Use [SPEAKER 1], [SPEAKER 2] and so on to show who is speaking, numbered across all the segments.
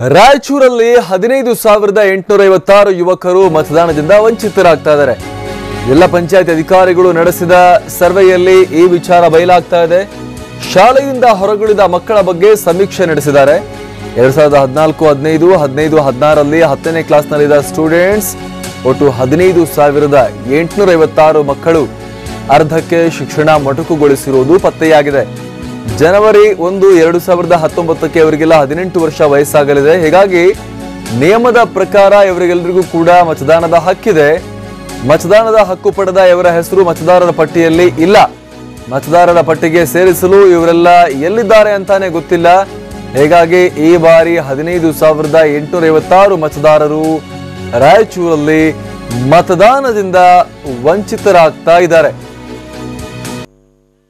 [SPEAKER 1] ರಾಯಚೂರಲ್ಲಿ ಹದಿನೈದು ಸಾವಿರದ ಎಂಟುನೂರ ಐವತ್ತಾರು ಯುವಕರು ಮತದಾನದಿಂದ ವಂಚಿತರಾಗ್ತಾ ಇದ್ದಾರೆ. ಎಲ್ಲ ಪಂಚಾಯತ್ ಅಧಿಕಾರಿಗಳು ನಡೆಸಿದ ಸರ್ವೆಯಲ್ಲಿ ಈ ವಿಚಾರ ಬಯಲಾಗ್ತಾ ಇದೆ. ಶಾಲೆಯಿಂದ ಹೊರಗುಳಿದ ಮಕ್ಕಳ ಬಗ್ಗೆ ಸಮೀಕ್ಷೆ ನಡೆಸಿದ್ದಾರೆ. ಎರಡ್ ಸಾವಿರದ ಹದಿನಾಲ್ಕು, ಹದಿನೈದು ಹದಿನೈದು ಹದಿನಾರಲ್ಲಿ ಹತ್ತನೇ ಕ್ಲಾಸ್ನಲ್ಲಿದ್ದ ಸ್ಟೂಡೆಂಟ್ಸ್ ಒಟ್ಟು ಹದಿನೈದು ಸಾವಿರದ ಎಂಟುನೂರ ಐವತ್ತಾರು ಮಕ್ಕಳು ಅರ್ಧಕ್ಕೆ ಶಿಕ್ಷಣ ಮೊಟಕುಗೊಳಿಸಿರುವುದು ಪತ್ತೆಯಾಗಿದೆ. ಜನವರಿ ಒಂದು, ಎರಡು ಸಾವಿರದ ಹತ್ತೊಂಬತ್ತಕ್ಕೆ ಅವರಿಗೆಲ್ಲ ಹದಿನೆಂಟು ವರ್ಷ ವಯಸ್ಸಾಗಲಿದೆ. ಹೀಗಾಗಿ ನಿಯಮದ ಪ್ರಕಾರ ಇವರಿಗೆಲ್ಲರಿಗೂ ಕೂಡ ಮತದಾನದ ಹಕ್ಕಿದೆ. ಮತದಾನದ ಹಕ್ಕು ಪಡೆದ ಇವರ ಹೆಸರು ಮತದಾರರ ಪಟ್ಟಿಯಲ್ಲಿ ಇಲ್ಲ. ಮತದಾರರ ಪಟ್ಟಿಗೆ ಸೇರಿಸಲು ಇವರೆಲ್ಲ ಎಲ್ಲಿದ್ದಾರೆ ಅಂತಾನೆ ಗೊತ್ತಿಲ್ಲ. ಹೀಗಾಗಿ ಈ ಬಾರಿ ಹದಿನೈದು ಸಾವಿರದ ಎಂಟುನೂರ ಐವತ್ತಾರು ಮತದಾರರು ರಾಯಚೂರಲ್ಲಿ ಮತದಾನದಿಂದ ವಂಚಿತರಾಗ್ತಾ ಇದ್ದಾರೆ.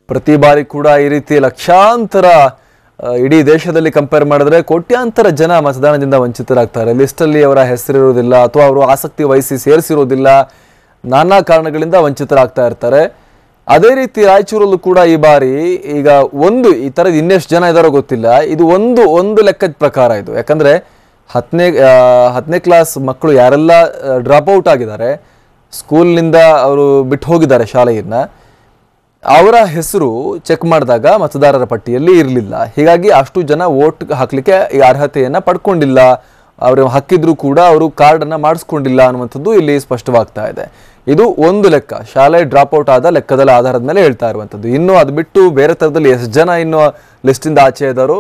[SPEAKER 1] ಪ್ರತಿ ಬಾರಿ ಕೂಡ ಈ ರೀತಿ ಲಕ್ಷಾಂತರ ಇಡೀ ದೇಶದಲ್ಲಿ ಕಂಪೇರ್ ಮಾಡಿದ್ರೆ ಕೋಟ್ಯಾಂತರ ಜನ ಮತದಾನದಿಂದ ವಂಚಿತರಾಗ್ತಾರೆ. ಲಿಸ್ಟಲ್ಲಿ ಅವರ ಹೆಸರಿರೋದಿಲ್ಲ ಅಥವಾ ಅವರು ಆಸಕ್ತಿ ವಹಿಸಿ ಸೇರಿಸಿರೋದಿಲ್ಲ ನಾನಾ ಕಾರಣಗಳಿಂದ ವಂಚಿತರಾಗ್ತಾ ಇರ್ತಾರೆ. ಅದೇ ರೀತಿ ರಾಯಚೂರಲ್ಲೂ ಕೂಡ ಈ ಬಾರಿ ಈಗ ಒಂದು, ಈ ಥರದ ಇನ್ನೆಷ್ಟು ಜನ ಇದಾರೋ ಗೊತ್ತಿಲ್ಲ. ಇದು ಒಂದು ಒಂದು ಲೆಕ್ಕದ ಪ್ರಕಾರ ಇದು. ಯಾಕಂದ್ರೆ ಹತ್ತನೇ ಹತ್ತನೇ ಕ್ಲಾಸ್ ಮಕ್ಕಳು ಯಾರೆಲ್ಲ ಡ್ರಾಪ್ ಔಟ್ ಆಗಿದ್ದಾರೆ ಸ್ಕೂಲ್ನಿಂದ ಅವರು ಬಿಟ್ಟು ಹೋಗಿದ್ದಾರೆ ಶಾಲೆಯನ್ನ ಅವರ ಹೆಸರು ಚೆಕ್ ಮಾಡಿದಾಗ ಮತದಾರರ ಪಟ್ಟಿಯಲ್ಲಿ ಇರಲಿಲ್ಲ. ಹೀಗಾಗಿ ಅಷ್ಟು ಜನ ವೋಟ್ ಹಾಕಲಿಕ್ಕೆ ಈ ಅರ್ಹತೆಯನ್ನು ಪಡ್ಕೊಂಡಿಲ್ಲ. ಅವರು ಹಾಕಿದ್ರೂ ಕೂಡ ಅವರು ಕಾರ್ಡ್ ಅನ್ನ ಮಾಡಿಸ್ಕೊಂಡಿಲ್ಲ ಅನ್ನುವಂಥದ್ದು ಇಲ್ಲಿ ಸ್ಪಷ್ಟವಾಗ್ತಾ ಇದೆ. ಇದು ಒಂದು ಲೆಕ್ಕ. ಶಾಲೆ ಡ್ರಾಪ್ ಔಟ್ ಆದ ಲೆಕ್ಕದಲ್ಲಿ ಆಧಾರದ ಮೇಲೆ ಹೇಳ್ತಾ ಇರುವಂಥದ್ದು. ಇನ್ನು ಅದು ಬಿಟ್ಟು ಬೇರೆ ಥರದಲ್ಲಿ ಎಷ್ಟು ಜನ ಇನ್ನು ಲಿಸ್ಟಿಂದ ಆಚೆ ಇದ್ದಾರೋ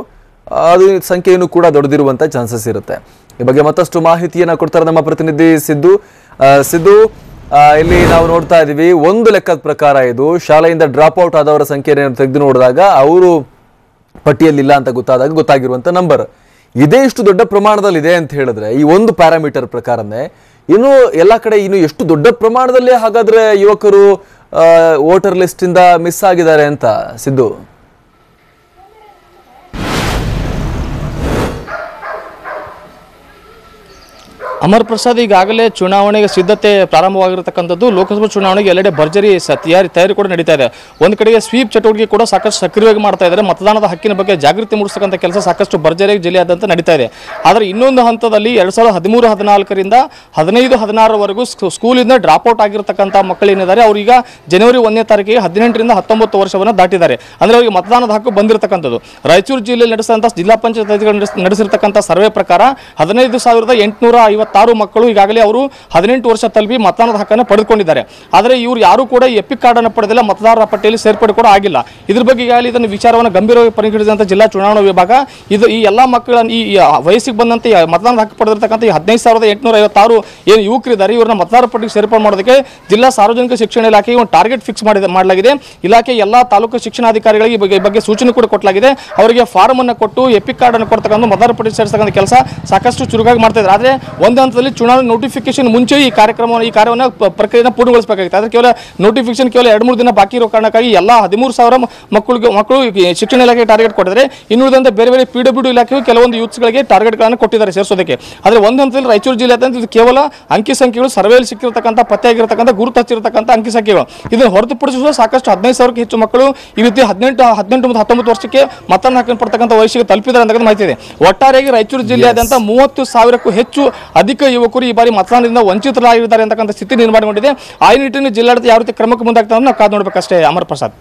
[SPEAKER 1] ಅದು ಸಂಖ್ಯೆಯನ್ನು ಕೂಡ ದೊಡ್ಡದಿರುವಂತ ಚಾನ್ಸಸ್ ಇರುತ್ತೆ. ಈ ಬಗ್ಗೆ ಮತ್ತಷ್ಟು ಮಾಹಿತಿಯನ್ನ ಕೊಡ್ತಾರೆ ನಮ್ಮ ಪ್ರತಿನಿಧಿ ಸಿದ್ದು. ಸಿದ್ದು ಇಲ್ಲಿ ನಾವು ನೋಡ್ತಾ ಇದೀವಿ, ಒಂದು ಲೆಕ್ಕದ ಪ್ರಕಾರ ಇದು ಶಾಲೆಯಿಂದ ಡ್ರಾಪ್ ಔಟ್ ಆದವರ ಸಂಖ್ಯೆಯನ್ನು ತೆಗೆದು ನೋಡಿದಾಗ ಅವರು ಪಟ್ಟಿಯಲ್ಲಿಲ್ಲ ಅಂತ ಗೊತ್ತಾದಾಗ ಗೊತ್ತಾಗಿರುವಂತ ನಂಬರ್ ಇದೇ ಇಷ್ಟು ದೊಡ್ಡ ಪ್ರಮಾಣದಲ್ಲಿ ಇದೆ ಅಂತ ಹೇಳಿದ್ರೆ, ಈ ಒಂದು ಪ್ಯಾರಾಮೀಟರ್ ಪ್ರಕಾರನೇ ಇನ್ನು ಎಲ್ಲ ಕಡೆ ಇನ್ನು ಎಷ್ಟು ದೊಡ್ಡ ಪ್ರಮಾಣದಲ್ಲಿ ಹಾಗಾದ್ರೆ ಯುವಕರು ವೋಟರ್ ಲಿಸ್ಟ್ ಇಂದ ಮಿಸ್ ಆಗಿದ್ದಾರೆ ಅಂತ, ಸಿದ್ದು?
[SPEAKER 2] ಅಮರ್ ಪ್ರಸಾದ್ ಈಗಾಗಲೇ ಚುನಾವಣೆಗೆ ಸಿದ್ಧತೆ ಪ್ರಾರಂಭವಾಗಿರತಕ್ಕಂಥದ್ದು. ಲೋಕಸಭಾ ಚುನಾವಣೆಗೆ ಎಲ್ಲೆಡೆ ಭರ್ಜರಿ ತಯಾರಿ ತಯಾರಿ ಕೂಡ ನಡೀತಾ ಇದೆ. ಒಂದು ಕಡೆಗೆ ಸ್ವೀಪ್ ಚಟುವಟಿಕೆ ಕೂಡ ಸಾಕಷ್ಟು ಸಕ್ರಿಯವಾಗಿ ಮಾಡ್ತಾ ಇದ್ದಾರೆ. ಮತದಾನದ ಹಕ್ಕಿನ ಬಗ್ಗೆ ಜಾಗೃತಿ ಮೂಡಿಸತಕ್ಕಂಥ ಕೆಲಸ ಸಾಕಷ್ಟು ಭರ್ಜರಿಯಾಗಿ ಜಿಲ್ಲೆಯಾದ್ಯಂತ ನಡೀತಾ ಇದೆ. ಆದರೆ ಇನ್ನೊಂದು ಹಂತದಲ್ಲಿ ಎರಡು ಸಾವಿರದ ಹದಿಮೂರು, ಹದಿನಾಲ್ಕರಿಂದ ಹದಿನೈದು, ಹದಿನಾರರವರೆಗೂ ಸ್ಕೂ- ಸ್ಕೂಲಿಂದ ಡ್ರಾಪ್ ಔಟ್ ಆಗಿರತಕ್ಕಂಥ ಮಕ್ಕಳು ಏನಿದ್ದಾರೆ, ಅವರೀಗ ಜನವರಿ ಒಂದನೇ ತಾರೀಕಿಗೆ ಹದಿನೆಂಟರಿಂದ ಹತ್ತೊಂಬತ್ತು ವರ್ಷವನ್ನು ದಾಟಿದ್ದಾರೆ. ಅಂದರೆ ಅವರಿಗೆ ಮತದಾನದ ಹಕ್ಕು ಬಂದಿರತಕ್ಕಂಥದ್ದು. ರಾಯಚೂರು ಜಿಲ್ಲೆಯಲ್ಲಿ ನಡೆಸಿದಂಥ ಜಿಲ್ಲಾ ಪಂಚಾಯತ್ ನಡೆಸಿರ್ತಕ್ಕಂಥ ಸರ್ವೆ ಪ್ರಕಾರ ಹದಿನೈದು ಸಾವಿರದ ಎಂಟುನೂರ ಐವತ್ತಾರು ಮಕ್ಕಳು ಈಗಾಗಲೇ ಅವರು ಹದಿನೆಂಟು ವರ್ಷ ತಲುಪಿ ಮತದಾನದ ಹಕ್ಕನ್ನು ಪಡೆದುಕೊಂಡಿದ್ದಾರೆ. ಆದರೆ ಇವರು ಯಾರು ಕೂಡ ಎಪಿಕ್ ಕಾರ್ಡ್ ಅನ್ನು ಪಡೆದಿಲ್ಲ, ಮತದಾರರ ಪಟ್ಟಿಯಲ್ಲಿ ಸೇರ್ಪಡೆ ಕೂಡ ಆಗಿಲ್ಲ. ಇದ್ರ ಬಗ್ಗೆ ಈಗಾಗಲೇ ಇದನ್ನು ವಿಚಾರವನ್ನು ಗಂಭೀರವಾಗಿ ಪರಿಗಣಿಸಿದಂಥ ಜಿಲ್ಲಾ ಚುನಾವಣಾ ವಿಭಾಗ, ಇದು ಈ ಎಲ್ಲ ಮಕ್ಕಳನ್ನು ಈ ವಯಸ್ಸಿಗೆ ಬಂದಂತೆ ಮತದಾನದ ಹಕ್ಕು ಪಡೆದಿರತಕ್ಕಂಥ ಈ ಹದಿನೈದು ಸಾವಿರದ ಎಂಟುನೂರ ಐವತ್ತಾರು ಏನು ಯುವಕರಿದ್ದಾರೆ, ಇವರನ್ನ ಮತದಾರರ ಪಟ್ಟಿಗೆ ಸೇರ್ಪಡೆ ಮಾಡೋದಕ್ಕೆ ಜಿಲ್ಲಾ ಸಾರ್ವಜನಿಕ ಶಿಕ್ಷಣ ಇಲಾಖೆಗೆ ಒಂದು ಟಾರ್ಗೆಟ್ ಫಿಕ್ಸ್ ಮಾಡಲಾಗಿದೆ. ಇಲಾಖೆ ಎಲ್ಲ ತಾಲೂಕು ಶಿಕ್ಷಣಾಧಿಕಾರಿಗಳಿಗೆ ಬಗ್ಗೆ ಬಗ್ಗೆ ಸೂಚನೆ ಕೂಡ ಕೊಟ್ಟಲಾಗಿದೆ ಅವರಿಗೆ ಫಾರ್ಮ್ ಅನ್ನು ಕೊಟ್ಟು ಎಪಿಕ್ ಕಾರ್ಡ್ ಅನ್ನು ಕೊಡ್ತಕ್ಕಂಥ ಮತದಾರ ಪಟ್ಟಿ ಸೇರಿಸ್ತಕ್ಕಂಥ ಕೆಲಸ ಸಾಕಷ್ಟು ಚುರುಕಾಗಿ ಮಾಡ್ತಾ ಇದ್ದಾರೆ. ಆದರೆ ಒಂದು ಹಂತದಲ್ಲಿ ಚುನಾವಣೆ ನೋಟಿಫಿಕೇಶನ್ ಮುಂಚೆ ಈ ಕಾರ್ಯಕ್ರಮವನ್ನು, ಈ ಕಾರ್ಯವನ್ನು ಪ್ರಕ್ರಿಯೆಯನ್ನು ಪೂರ್ಣಗೊಳಿಸಬೇಕಾಗಿತ್ತು. ಆದರೆ ಕೇವಲ ನೋಟಿಫಿಕೇಶನ್ ಕೇವಲ ಎರಡು ಮೂರು ದಿನ ಬಾಕಿ ಇರೋ ಕಾರಣಕ್ಕಾಗಿ ಎಲ್ಲ ಹದಿಮೂರು ಸಾವಿರ ಮಕ್ಕಳಿಗೆ, ಮಕ್ಕಳು ಶಿಕ್ಷಣ ಇಲಾಖೆ ಟಾರ್ಗೆಟ್ ಕೊಟ್ಟಿದ್ದಾರೆ. ಇನ್ನುಳಿದಂತೆ ಬೇರೆ ಬೇರೆ ಪಿ ಡಬ್ಲ್ಯೂ ಇಲಾಖೆಯು ಕೆಲವೊಂದು ಯೂತ್ಸ್ಗಳಿಗೆ ಟಾರ್ಗೆಟ್ಗಳನ್ನು ಕೊಟ್ಟಿದ್ದಾರೆ ಸೇರಿಸೋದಕ್ಕೆ. ಆದರೆ ಒಂದು ಹಂತದಲ್ಲಿ ರಾಯಚೂರು ಜಿಲ್ಲೆ ಇದು ಕೇವಲ ಅಂಕಿ ಸಂಖ್ಯೆಗಳು ಸರ್ವೆಯಲ್ಲಿ ಸಿಕ್ಕಿರತಕ್ಕಂಥ ಪತ್ತೆಯಾಗಿರ್ತಕ್ಕಂಥ ಗುರುತು ಹಚ್ಚಿರತಕ್ಕಂಥ ಅಂಕಿ ಸಂಖ್ಯೆಗಳು. ಇದನ್ನು ಹೊರತುಪಡಿಸುವ ಸಾಕಷ್ಟು ಹದಿನೈದು ಸಾವಿರಕ್ಕೆ ಹೆಚ್ಚು ಮಕ್ಕಳು ಈ ರೀತಿ ಹದಿನೆಂಟು ಹದಿನೆಂಟು ಮತ್ತು ಹತ್ತೊಂಬತ್ತು ವರ್ಷಕ್ಕೆ ಮತದಾನ ಹಾಕಿ ಪಡ್ತಕ್ಕಂಥ ವಯಸ್ಸಿಗೆ ತಲುಪಿದ್ದಾರೆ ಅಂತ ಮಾಹಿತಿ ಇದೆ. ಒಟ್ಟಾರೆಯಾಗಿ ರಾಯಚೂರು ಜಿಲ್ಲೆಯಾದ್ಯಂತ ಮೂವತ್ತು ಸಾವಿರಕ್ಕೂ ಹೆಚ್ಚು ಅಧಿಕ ಯುವಕರು ಈ ಬಾರಿ ಮತದಾನದಿಂದ ವಂಚಿತರಾಗಿದ್ದಾರೆ ಅಂತಕ್ಕಂಥ ಸ್ಥಿತಿ ನಿರ್ಮಾಣಗೊಂಡಿದೆ. ಆ ನಿಟ್ಟಿನಲ್ಲಿ ಜಿಲ್ಲಾಡಳಿತ ಯಾವ ರೀತಿ ಕ್ರಮಕ್ಕೆ ಮುಂದಾಗ್ತದೆ ನಾವು ಕಾದು ನೋಡ್ಬೇಕಷ್ಟೇ. ಅಮರ್ ಪ್ರಸಾದ್.